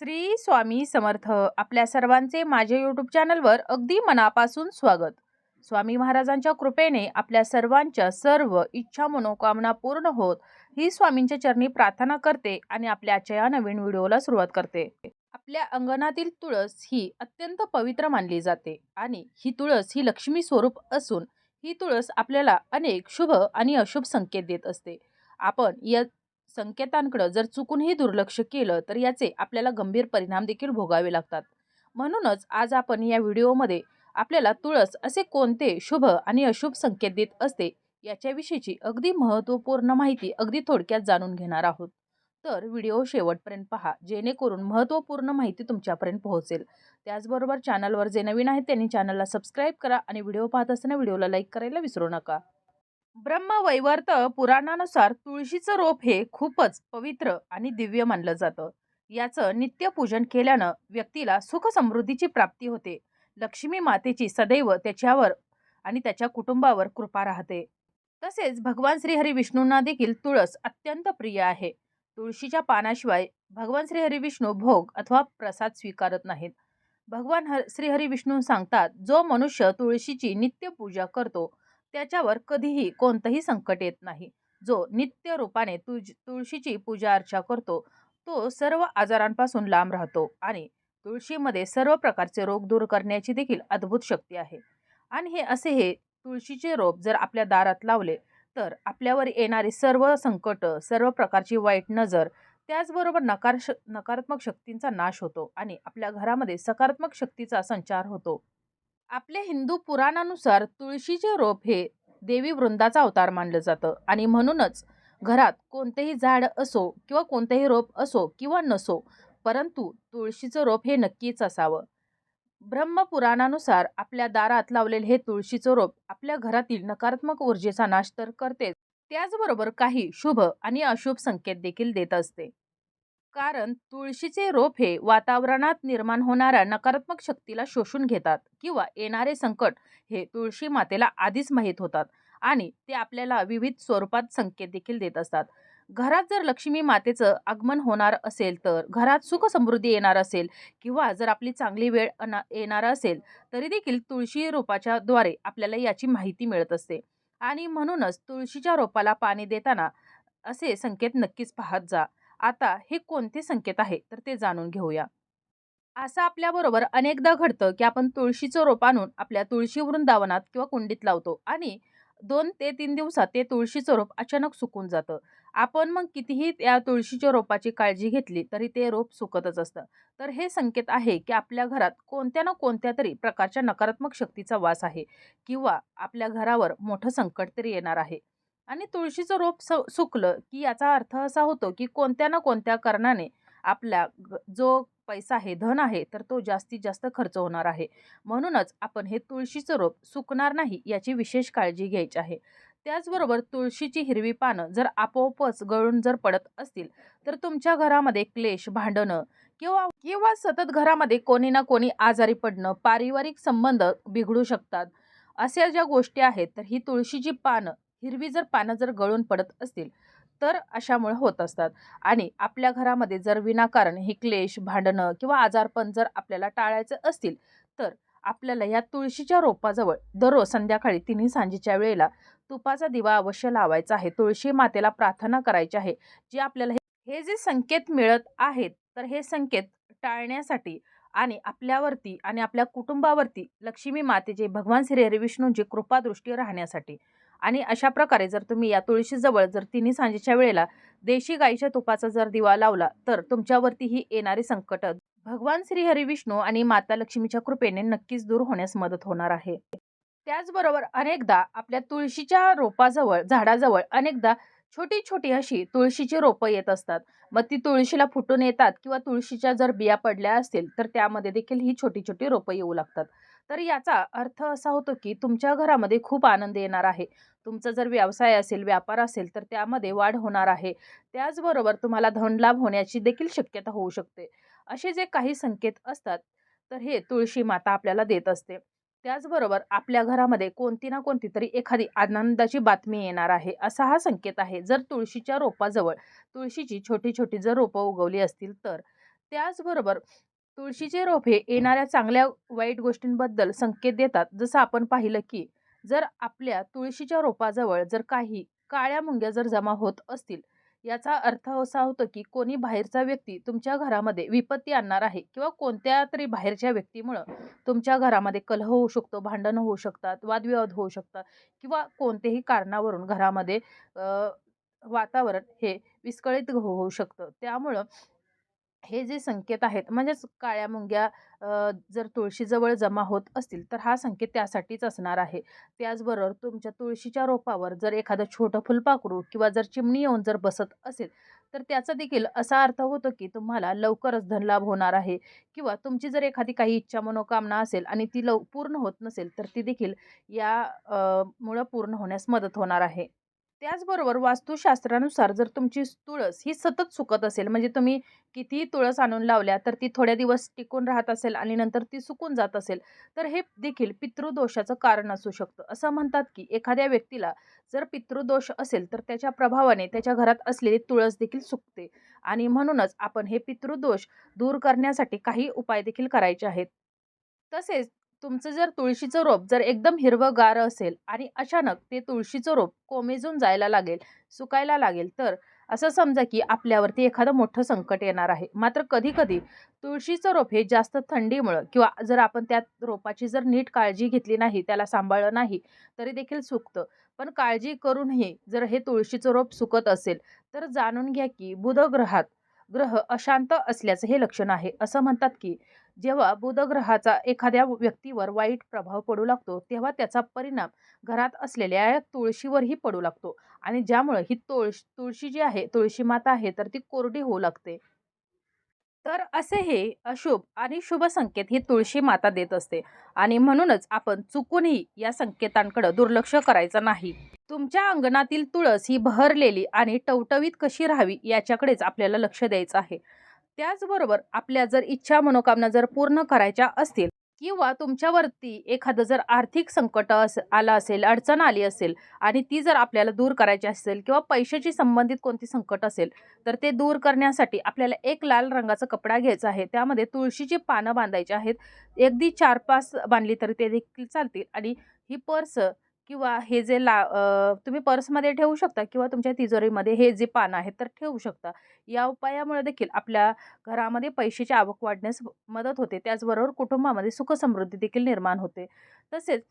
श्री स्वामी समर्थ आपल्या सर्वांचे माझे यूट्यूब चॅनलवर अगदी मनापासून स्वागत. स्वामी महाराजांच्या कृपेने आपल्या सर्वांच्या सर्व इच्छा मनोकामना पूर्ण होत ही स्वामींच्या चरणी प्रार्थना करते आणि आपल्या आजच्या या नवीन व्हिडिओला सुरुवात करते. आपल्या अंगणातील तुळस ही अत्यंत पवित्र मानली जाते आणि ही तुळस ही लक्ष्मी स्वरूप असून ही तुळस आपल्याला अनेक शुभ आणि अशुभ संकेत देत असते. आपण या संकेतांकडं जर चुकूनही दुर्लक्ष केलं तर याचे आपल्याला गंभीर परिणाम देखील भोगावे लागतात. म्हणूनच आज आपण या व्हिडिओमध्ये आपल्याला तुळस असे कोणते शुभ आणि अशुभ संकेत देत असते याच्याविषयीची अगदी महत्त्वपूर्ण माहिती अगदी थोडक्यात जाणून घेणार आहोत. तर व्हिडिओ शेवटपर्यंत पहा जेणेकरून महत्त्वपूर्ण माहिती तुमच्यापर्यंत पोहोचेल. त्याचबरोबर चॅनलवर जे नवीन आहेत त्यांनी चॅनलला सबस्क्राईब करा आणि व्हिडिओ पाहत असताना व्हिडिओला लाईक करायला विसरू नका. ब्रह्मवैवर्त पुराणानुसार तुळशीचं रोप हे खूपच पवित्र आणि दिव्य मानलं जातं. याचं नित्यपूजन केल्यानं व्यक्तीला सुख समृद्धीची प्राप्ती होते. लक्ष्मी मातेची सदैव त्याच्यावर आणि त्याच्या कुटुंबावर कृपा राहते. तसेच भगवान श्रीहरी विष्णूंना देखील तुळस अत्यंत प्रिय आहे. तुळशीच्या पानाशिवाय भगवान श्रीहरी विष्णू भोग अथवा प्रसाद स्वीकारत नाहीत. भगवान हर श्रीहरी विष्णू सांगतात जो मनुष्य तुळशीची नित्य पूजा करतो त्याच्यावर कधीही कोणतंही संकट येत नाही. जो नित्य रूपाने तुझ तुळशीची पूजा अर्चा करतो तो सर्व आजारांपासून लांब राहतो आणि तुळशीमध्ये सर्व प्रकारचे रोग दूर करण्याची देखील अद्भुत शक्ती आहे. आणि हे असे हे तुळशीचे रोप जर आपल्या दारात लावले तर आपल्यावर येणारी सर्व संकट सर्व प्रकारची वाईट नजर त्याचबरोबर नकार श नकारात्मक शक्तींचा नाश होतो आणि आपल्या घरामध्ये सकारात्मक शक्तीचा संचार होतो. आपल्या हिंदू पुराणानुसार तुळशीचे रोप हे देवी वृंदाचा अवतार मानलं जातं. आणि म्हणूनच घरात कोणतेही झाड असो किंवा कोणतेही रोप असो किंवा नसो परंतु तुळशीचं रोप हे नक्कीच असावं. ब्रह्मपुराणानुसार आपल्या दारात लावलेले हे तुळशीचं रोप आपल्या घरातील नकारात्मक ऊर्जेचा नाश तर करतेच. त्याचबरोबर काही शुभ आणि अशुभ संकेत देखील देत असते. कारण तुळशीचे रोप हे वातावरणात निर्माण होणाऱ्या नकारात्मक शक्तीला शोषून घेतात किंवा येणारे संकट हे तुळशी मातेला आधीच माहीत होतात आणि ते आपल्याला विविध स्वरूपात संकेत देखील देत असतात. घरात जर लक्ष्मी मातेचं आगमन होणार असेल तर घरात सुख समृद्धी येणार असेल किंवा जर आपली चांगली वेळ अना येणार असेल तरी देखील तुळशी रोपाच्या द्वारे आपल्याला याची माहिती मिळत असते. आणि म्हणूनच तुळशीच्या रोपाला पाणी देताना असे संकेत नक्कीच पाहत जा. आता हे कोणते संकेत आहे? तर ते जाणून घेऊया. असं आपल्याबरोबर अनेकदा घडतं की आपण तुळशीचं रोप आणून आपल्या तुळशी वृंदावनात किंवा कुंडीत लावतो आणि दोन ते तीन दिवसात ते तुळशीचं रोप अचानक सुकून जातं. आपण मग कितीही त्या तुळशीच्या रोपाची काळजी घेतली तरी ते रोप सुकतच असतं. तर हे संकेत आहे की आपल्या घरात कोणत्या ना कोणत्या तरी प्रकारच्या नकारात्मक शक्तीचा वास आहे किंवा आपल्या घरावर मोठं संकट तरी येणार आहे. आणि तुळशीचं रोप स सुकलं की याचा अर्थ असा होतो की कोणत्या ना कोणत्या कारणाने आपल्या जो पैसा आहे धन आहे तर तो जास्तीत जास्त खर्च होणार आहे. म्हणूनच आपण हे तुळशीचं रोप सुकणार नाही याची विशेष काळजी घ्यायची आहे. त्याचबरोबर तुळशीची हिरवी पानं जर आपोआपच गळून जर पडत असतील तर तुमच्या घरामध्ये क्लेश भांडणं किंवा किंवा सतत घरामध्ये कोणी ना कोणी आजारी पडणं पारिवारिक संबंध बिघडू शकतात. अशा ज्या गोष्टी आहेत तर ही तुळशीची पानं हिरवी जर पानं जर गळून पडत असतील तर अशामुळे होत असतात. आणि आपल्या घरामध्ये जर विनाकारण हे क्लेश भांडणं किंवा आजारपण जर आपल्याला टाळायचं असतील तर आपल्याला या तुळशीच्या रोपाजवळ दररोज संध्याकाळी तिन्ही सांजेच्या वेळेला तुपाचा दिवा अवश्य लावायचा आहे. तुळशी मातेला प्रार्थना करायची आहे जी आपल्याला हे जे संकेत मिळत आहेत तर हे संकेत टाळण्यासाठी आणि आपल्यावरती आणि आपल्या कुटुंबावरती लक्ष्मी मातेचे भगवान श्री हरिविष्णूंची कृपादृष्टी राहण्यासाठी आणि अशा प्रकारे जर तुम्ही या तुळशीजवळ जर तिन्ही सांजेच्या वेळेला देशी गाईच्या तुपाचा जर दिवा लावला तर तुमच्यावरती ही येणारी संकट भगवान श्री हरिविष्णू आणि माता लक्ष्मीच्या कृपेने नक्कीच दूर होण्यास मदत होणार आहे. त्याचबरोबर अनेकदा आपल्या तुळशीच्या रोपाजवळ झाडाजवळ अनेकदा छोटी छोटी अशी तुळशीची रोपं येत असतात. मग ती तुळशीला फुटून येतात किंवा तुळशीच्या जर बिया पडल्या असतील तर त्यामध्ये देखील ही छोटी छोटी रोपं येऊ लागतात. तर याचा अर्थ असा होतो की तुमच्या घरामध्ये खूप आनंद येणार आहे. तुमचा जर व्यवसाय असेल व्यापार असेल तर त्यामध्ये वाढ होणार आहे. त्याचबरोबर तुम्हाला धनलाभ होण्याची देखील शक्यता होऊ शकते. असे जे काही संकेत असतात तर हे तुळशी माता आपल्याला देत असते. त्याचबरोबर आपल्या घरामध्ये कोणती ना कोणती तरी एखादी आनंदाची बातमी येणार आहे असा हा संकेत आहे. जर तुळशीच्या रोपाजवळ तुळशीची छोटी छोटी जर रोपं उगवली असतील तर. त्याचबरोबर तुळशीचे रोप हे येणाऱ्या चांगल्या वाईट गोष्टींबद्दल संकेत देतात. जसं आपण पाहिलं की जर आपल्या तुळशीच्या रोपाजवळ जर काही काळ्या मुंग्या जर जमा होत असतील याचा अर्थ असा होतो की कोणी बाहेरचा व्यक्ती तुमच्या घरामध्ये विपत्ती आणणार आहे किंवा कोणत्या तरी बाहेरच्या व्यक्तीमुळं तुमच्या घरामध्ये कलह होऊ शकतो भांडणं होऊ शकतात वादविवाद होऊ शकतात किंवा कोणत्याही कारणावरून घरामध्ये वातावरण हे विस्कळीत हो, होऊ शकतं. त्यामुळं हे जे संकेत आहेत म्हणजेच काळ्या मुंग्या जर तुळशीजवळ जमा होत असतील तर हा संकेत त्यासाठीच असणार आहे. त्याचबरोबर तुमच्या तुळशीच्या रोपावर जर एखादं छोटं फुलपाखरू किंवा जर चिमणी येऊन जर बसत असेल तर त्याचा देखील असा अर्थ होतो की तुम्हाला लवकरच धनलाभ होणार आहे किंवा तुमची जर एखादी काही इच्छा मनोकामना असेल आणि ती लव पूर्ण होत नसेल तर ती देखील या मुळं पूर्ण होण्यास मदत होणार आहे. त्याचबरोबर वास्तुशास्त्रानुसार जर तुमची तुळस ही सतत सुकत असेल म्हणजे तुम्ही कितीही तुळस आणून लावल्या तर ती थोड्या दिवस टिकून राहत असेल आणि नंतर ती सुकून जात असेल तर हे देखील पितृदोषाचं कारण असू शकतं. असं म्हणतात की एखाद्या व्यक्तीला जर पितृदोष असेल तर त्याच्या प्रभावाने त्याच्या घरात असलेली तुळस देखील सुकते. आणि म्हणूनच आपण हे पितृदोष दूर करण्यासाठी काही उपाय देखील करायचे आहेत. तसेच तुमचं जर तुळशीचं रोप जर एकदम हिरवंगार असेल आणि अचानक ते तुळशीचं रोप कोमेजून जायला लागेल सुकायला लागेल तर असं समजा की आपल्यावरती एखादं मोठं संकट येणार आहे. मात्र कधीकधी तुळशीचं रोप हे जास्त थंडीमुळं किंवा जर आपण त्या रोपाची जर नीट काळजी घेतली नाही त्याला सांभाळलं नाही तरी देखील सुकतं. पण काळजी करूनही जर हे तुळशीचं रोप सुकत असेल तर जाणून घ्या की बुध ग्रहात ग्रह अशांत असल्याचं हे लक्षण आहे. असं म्हणतात की जेव्हा बुधग्रहाचा एखाद्या व्यक्तीवर वाईट प्रभाव पडू लागतो तेव्हा त्याचा परिणाम घरात असलेल्या तुळशीवरही पडू लागतो. आणि ज्यामुळे ही तुळश तुळशी जी आहे तुळशी माता आहे तर ती कोरडी होऊ लागते. तर असे हे अशुभ आणि शुभ संकेत ही तुळशी माता देत असते. आणि म्हणूनच आपण चुकूनही या संकेतांकडे दुर्लक्ष करायचं नाही. तुमच्या अंगणातील तुळस ही बहरलेली आणि टवटवीत कशी राहावी याच्याकडेच आपल्याला लक्ष द्यायचं आहे. त्याचबरोबर आपल्या जर इच्छा मनोकामना जर पूर्ण करायच्या असतील किंवा तुमच्यावरती एखादं जर आर्थिक संकट अस आलं असेल अडचण आली असेल आणि ती जर आपल्याला दूर करायची असेल किंवा पैशाची संबंधित कोणती संकट असेल तर ते दूर करण्यासाठी आपल्याला एक लाल रंगाचा कपडा घ्यायचा आहे. त्यामध्ये तुळशीची पानं बांधायची आहेत. अगदी चार पाच बांधली तरी ते देखील चालतील आणि ही पर्स किंवा हे जे ला तुम्ही पर्समध्ये ठेवू शकता किंवा तुमच्या तिजोरीमध्ये हे जे पानं आहेत तर ठेवू शकता. या उपायामुळे देखील आपल्या घरामध्ये पैशाची आवक वाढण्यास मदत होते. त्याचबरोबर कुटुंबामध्ये सुखसमृद्धी देखील निर्माण होते. तसेच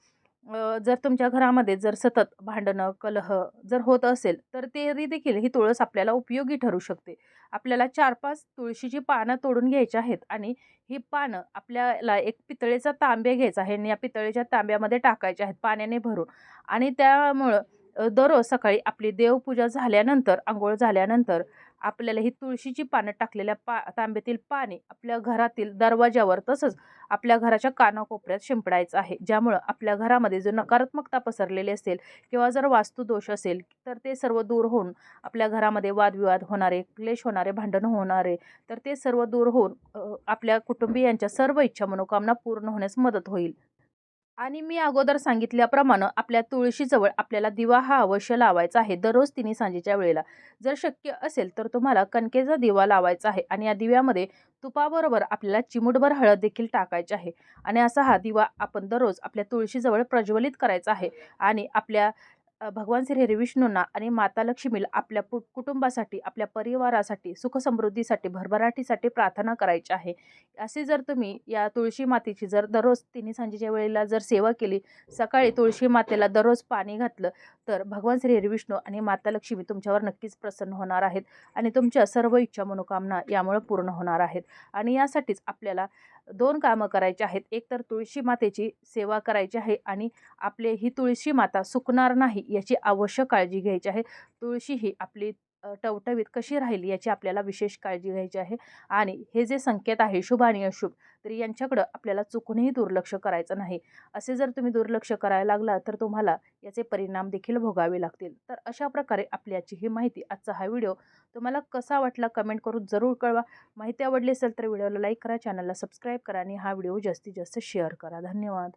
जर तुमच्या घरामध्ये जर सतत भांडणं कलह जर होत असेल तर तरी देखील ही तुळस आपल्याला उपयोगी ठरू शकते. आपल्याला चार पाच तुळशीची पानं तोडून घ्यायची आहेत आणि ही पानं आपल्याला एक पितळेचा तांबे घ्यायचा आहे आणि या पितळेच्या तांब्यामध्ये टाकायचे आहेत पाण्याने भरून आणि त्यामुळं दररोज सकाळी आपली देवपूजा झाल्यानंतर आंघोळ झाल्यानंतर आपल्याला ही तुळशीची पानं टाकलेल्या पा तांब्यातील पाणी आपल्या घरातील दरवाजावर तसंच आपल्या घराच्या कानाकोपऱ्यात शिंपडायचं आहे. ज्यामुळं आपल्या घरामध्ये जो नकारात्मकता पसरलेली असेल किंवा जर वास्तुदोष असेल तर ते सर्व दूर होऊन आपल्या घरामध्ये वादविवाद होणारे क्लेश होणारे भांडणं होणारे तर ते सर्व दूर होऊन आपल्या कुटुंबियांच्या सर्व इच्छा मनोकामना पूर्ण होण्यास मदत होईल. आणि मी अगोदर सांगितल्याप्रमाणे आपल्या तुळशीजवळ आपल्याला दिवा हा अवश्य लावायचा आहे दररोज तिने सांजेच्या वेळेला. जर शक्य असेल तर तुम्हाला कणकेचा दिवा लावायचा आहे आणि या दिव्यामध्ये तुपाबरोबर आपल्याला चिमूटभर हळद देखील टाकायची आहे. आणि असा हा दिवा आपण दररोज आपल्या तुळशीजवळ प्रज्वलित करायचा आहे आणि आपल्या भगवान श्री हरी विष्णूंना आणि माता लक्ष्मीला आपल्या पु कुटुंबासाठी आपल्या परिवारासाठी सुखसमृद्धीसाठी भरभराटीसाठी प्रार्थना करायची आहे. असे जर तुम्ही या तुळशी मातेची जर दररोज तिन्ही सांजेच्या वेळेला जर सेवा केली सकाळी तुळशी मातेला दररोज पाणी घातलं तर भगवान श्री हरी विष्णू आणि माता लक्ष्मी तुमच्यावर नक्कीच प्रसन्न होणार आहेत आणि तुमच्या सर्व इच्छा मनोकामना यामुळे पूर्ण होणार आहेत. आणि यासाठीच आपल्याला दोन कामं करायची आहेत. एक तर तुळशी मातेची सेवा करायची आहे आणि आपले ही तुळशी माता सुकणार नाही याची आवश्यक काळजी घ्यायची आहे. तुळशी ही आपली टवटवीत कशी राहील याची आपल्याला विशेष काळजी घ्यायची आहे. आणि हे जे संकेत आहे शुभ आणि अशुभ तर यांच्याकडं आपल्याला चुकूनही दुर्लक्ष करायचं नाही. असे जर तुम्ही दुर्लक्ष करायला लागला तर तुम्हाला याचे परिणाम देखील भोगावे लागतील. तर अशा प्रकारे आपल्याची ही माहिती आजचा हा व्हिडिओ तुम्हाला कसा वाटला कमेंट करून जरूर कळवा. माहिती आवडली असेल तर व्हिडिओला लाईक करा चॅनलला सबस्क्राईब करा आणि हा व्हिडिओ जास्तीत जास्त शेअर करा. धन्यवाद.